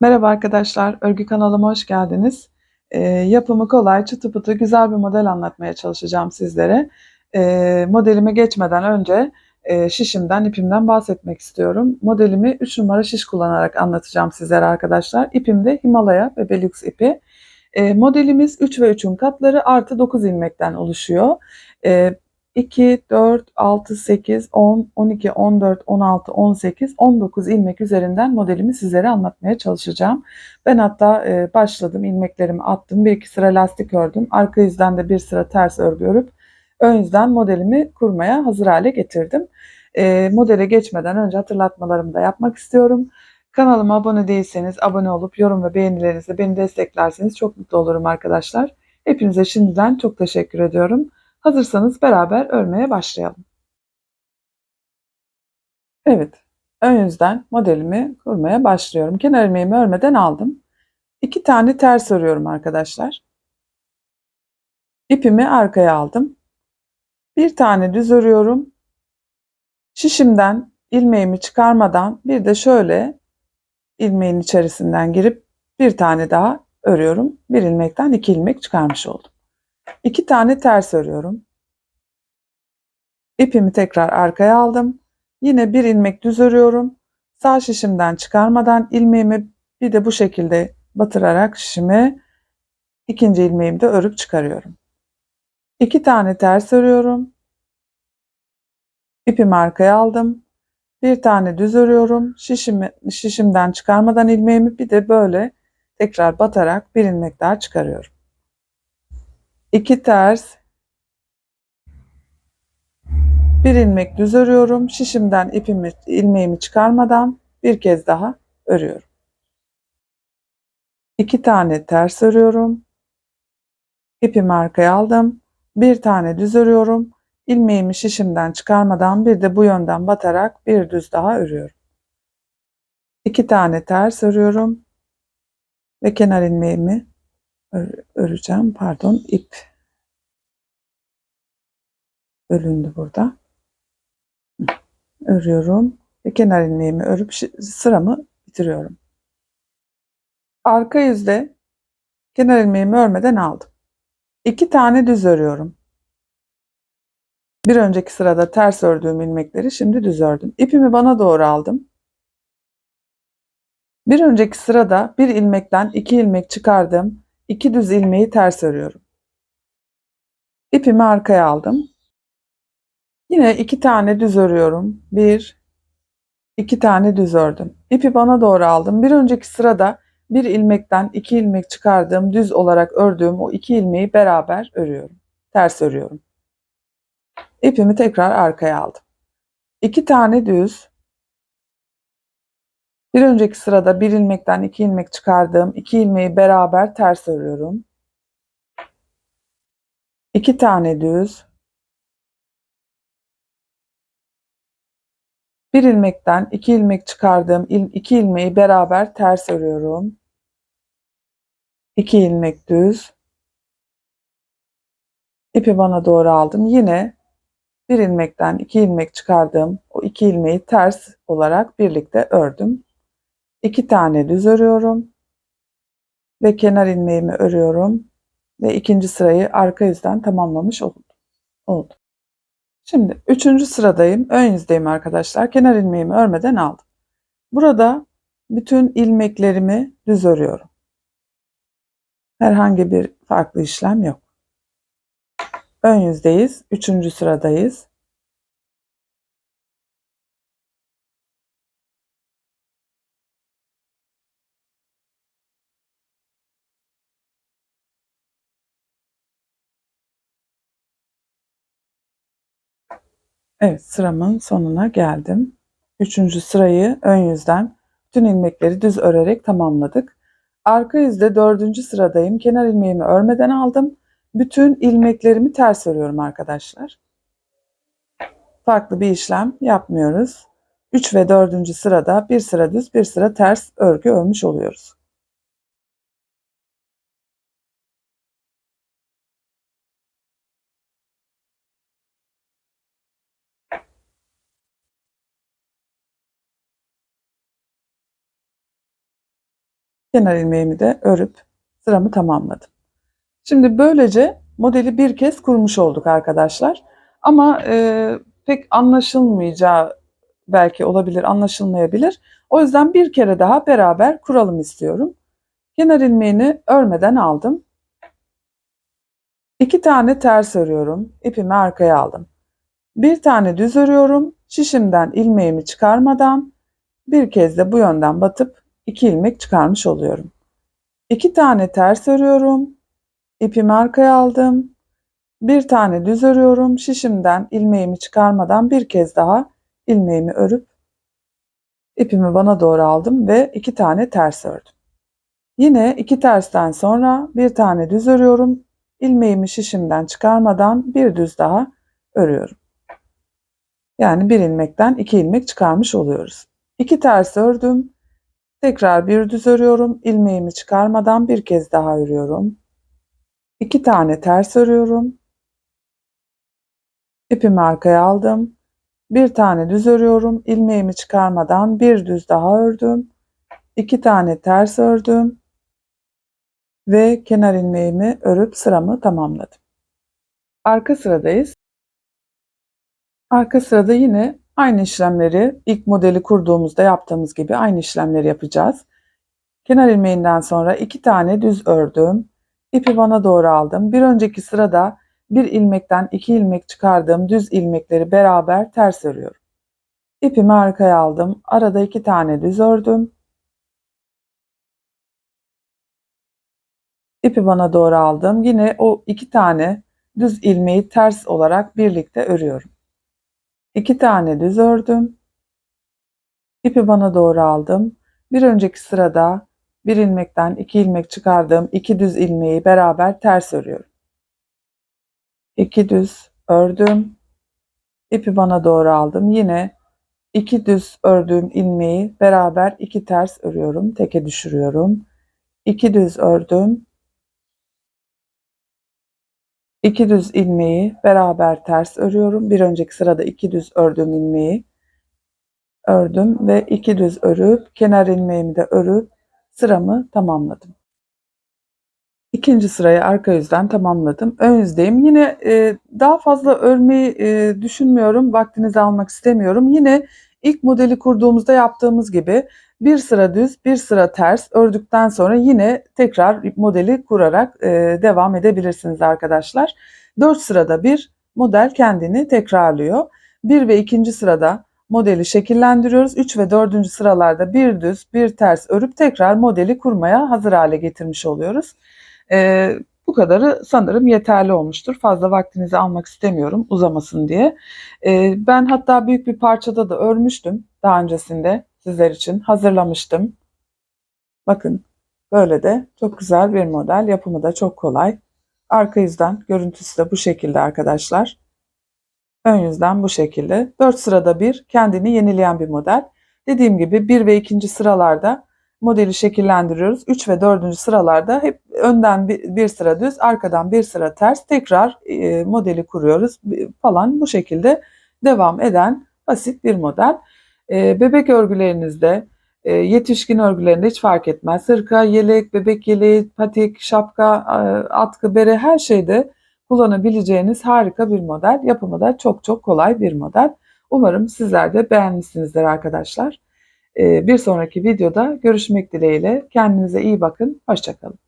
Merhaba arkadaşlar, örgü kanalıma hoş geldiniz. Ee, yapımı kolay, çıtı pıtı, güzel bir model anlatmaya çalışacağım sizlere. Ee, modelime geçmeden önce e, şişimden, ipimden bahsetmek istiyorum. Modelimi 3 numara şiş kullanarak anlatacağım sizlere arkadaşlar. İpim de Himalaya ve Belux ipi. Ee, modelimiz 3 ve 3'ün katları artı 9 ilmekten oluşuyor. Ee, 2, 4, 6, 8, 10, 12, 14, 16, 18, 19 ilmek üzerinden modelimi sizlere anlatmaya çalışacağım. Ben hatta e, başladım ilmeklerimi attım. Bir iki sıra lastik ördüm. Arka yüzden de bir sıra ters örgü örüp ön yüzden modelimi kurmaya hazır hale getirdim. E, modele geçmeden önce hatırlatmalarımı da yapmak istiyorum. Kanalıma abone değilseniz abone olup yorum ve beğenilerinizle beni desteklerseniz çok mutlu olurum arkadaşlar. Hepinize şimdiden çok teşekkür ediyorum. Hazırsanız beraber örmeye başlayalım. Evet, ön yüzden modelimi kurmaya başlıyorum. Kenar ilmeğimi örmeden aldım. İki tane ters örüyorum arkadaşlar. İpimi arkaya aldım. Bir tane düz örüyorum. Şişimden ilmeğimi çıkarmadan bir de şöyle ilmeğin içerisinden girip bir tane daha örüyorum. Bir ilmekten iki ilmek çıkarmış oldum. İki tane ters örüyorum. İpimi tekrar arkaya aldım. Yine bir ilmek düz örüyorum. Sağ şişimden çıkarmadan ilmeğimi bir de bu şekilde batırarak şişimi ikinci ilmeğimi de örüp çıkarıyorum. İki tane ters örüyorum. İpimi arkaya aldım. Bir tane düz örüyorum. Şişimi, şişimden çıkarmadan ilmeğimi bir de böyle tekrar batarak bir ilmek daha çıkarıyorum. 2 ters bir ilmek düz örüyorum. Şişimden ipimi ilmeğimi çıkarmadan bir kez daha örüyorum. 2 tane ters örüyorum. İpimi arkaya aldım. Bir tane düz örüyorum. İlmeğimi şişimden çıkarmadan bir de bu yönden batarak bir düz daha örüyorum. 2 tane ters örüyorum ve kenar ilmeğimi öreceğim. Pardon ip bölündü burada. Örüyorum ve kenar ilmeğimi örüp sıramı bitiriyorum. Arka yüzde kenar ilmeğimi örmeden aldım. İki tane düz örüyorum. Bir önceki sırada ters ördüğüm ilmekleri şimdi düz ördüm. İpimi bana doğru aldım. Bir önceki sırada bir ilmekten iki ilmek çıkardım. İki düz ilmeği ters örüyorum. İpimi arkaya aldım. Yine iki tane düz örüyorum. Bir, iki tane düz ördüm. İpi bana doğru aldım. Bir önceki sırada bir ilmekten iki ilmek çıkardığım düz olarak ördüğüm o iki ilmeği beraber örüyorum. Ters örüyorum. İpimi tekrar arkaya aldım. İki tane düz. Bir önceki sırada bir ilmekten iki ilmek çıkardığım iki ilmeği beraber ters örüyorum. İki tane düz. Bir ilmekten iki ilmek çıkardığım iki ilmeği beraber ters örüyorum. İki ilmek düz. İpi bana doğru aldım. Yine bir ilmekten iki ilmek çıkardığım o iki ilmeği ters olarak birlikte ördüm. İki tane düz örüyorum ve kenar ilmeğimi örüyorum ve ikinci sırayı arka yüzden tamamlamış oldum. oldu. Şimdi üçüncü sıradayım. Ön yüzdeyim arkadaşlar. Kenar ilmeğimi örmeden aldım. Burada bütün ilmeklerimi düz örüyorum. Herhangi bir farklı işlem yok. Ön yüzdeyiz. Üçüncü sıradayız. Evet sıramın sonuna geldim. Üçüncü sırayı ön yüzden bütün ilmekleri düz örerek tamamladık. Arka yüzde dördüncü sıradayım. Kenar ilmeğimi örmeden aldım. Bütün ilmeklerimi ters örüyorum arkadaşlar. Farklı bir işlem yapmıyoruz. 3 ve 4. sırada bir sıra düz bir sıra ters örgü örmüş oluyoruz. Kenar ilmeğimi de örüp sıramı tamamladım. Şimdi böylece modeli bir kez kurmuş olduk arkadaşlar. Ama e, pek anlaşılmayacağı belki olabilir, anlaşılmayabilir. O yüzden bir kere daha beraber kuralım istiyorum. Kenar ilmeğini örmeden aldım. İki tane ters örüyorum. İpimi arkaya aldım. Bir tane düz örüyorum. Şişimden ilmeğimi çıkarmadan bir kez de bu yönden batıp iki ilmek çıkarmış oluyorum. İki tane ters örüyorum. İpimi arkaya aldım. Bir tane düz örüyorum. Şişimden ilmeğimi çıkarmadan bir kez daha ilmeğimi örüp ipimi bana doğru aldım ve iki tane ters ördüm. Yine iki tersten sonra bir tane düz örüyorum. İlmeğimi şişimden çıkarmadan bir düz daha örüyorum. Yani bir ilmekten iki ilmek çıkarmış oluyoruz. İki ters ördüm. Tekrar bir düz örüyorum. İlmeğimi çıkarmadan bir kez daha örüyorum. İki tane ters örüyorum. İpimi arkaya aldım. Bir tane düz örüyorum. İlmeğimi çıkarmadan bir düz daha ördüm. İki tane ters ördüm. Ve kenar ilmeğimi örüp sıramı tamamladım. Arka sıradayız. Arka sırada yine aynı işlemleri ilk modeli kurduğumuzda yaptığımız gibi aynı işlemleri yapacağız. Kenar ilmeğinden sonra iki tane düz ördüm. İpi bana doğru aldım. Bir önceki sırada bir ilmekten iki ilmek çıkardığım düz ilmekleri beraber ters örüyorum. İpimi arkaya aldım. Arada iki tane düz ördüm. İpi bana doğru aldım. Yine o iki tane düz ilmeği ters olarak birlikte örüyorum. İki tane düz ördüm. İpi bana doğru aldım. Bir önceki sırada bir ilmekten iki ilmek çıkardığım iki düz ilmeği beraber ters örüyorum. İki düz ördüm. İpi bana doğru aldım. Yine iki düz ördüğüm ilmeği beraber iki ters örüyorum. Teke düşürüyorum. İki düz ördüm. İki düz ilmeği beraber ters örüyorum. Bir önceki sırada iki düz ördüğüm ilmeği ördüm ve iki düz örüp kenar ilmeğimi de örüp sıramı tamamladım. İkinci sırayı arka yüzden tamamladım. Ön yüzdeyim. Yine e, daha fazla örmeyi e, düşünmüyorum. Vaktinizi almak istemiyorum. Yine ilk modeli kurduğumuzda yaptığımız gibi bir sıra düz, bir sıra ters ördükten sonra yine tekrar modeli kurarak e, devam edebilirsiniz arkadaşlar. 4 sırada bir model kendini tekrarlıyor. 1 ve 2. sırada modeli şekillendiriyoruz. 3 ve 4. sıralarda bir düz, bir ters örüp tekrar modeli kurmaya hazır hale getirmiş oluyoruz. E, bu kadarı sanırım yeterli olmuştur. Fazla vaktinizi almak istemiyorum uzamasın diye. E, ben hatta büyük bir parçada da örmüştüm daha öncesinde sizler için hazırlamıştım. Bakın böyle de çok güzel bir model. Yapımı da çok kolay. Arka yüzden görüntüsü de bu şekilde arkadaşlar. Ön yüzden bu şekilde. 4 sırada bir kendini yenileyen bir model. Dediğim gibi 1 ve 2. sıralarda modeli şekillendiriyoruz. 3 ve 4. sıralarda hep önden bir, sıra düz, arkadan bir sıra ters tekrar e, modeli kuruyoruz falan bu şekilde devam eden basit bir model. E, bebek örgülerinizde, e, yetişkin örgülerinde hiç fark etmez. Hırka, yelek, bebek yeleği, patik, şapka, e, atkı, bere her şeyde kullanabileceğiniz harika bir model. Yapımı da çok çok kolay bir model. Umarım sizler de beğenmişsinizdir arkadaşlar. Bir sonraki videoda görüşmek dileğiyle. Kendinize iyi bakın. Hoşçakalın.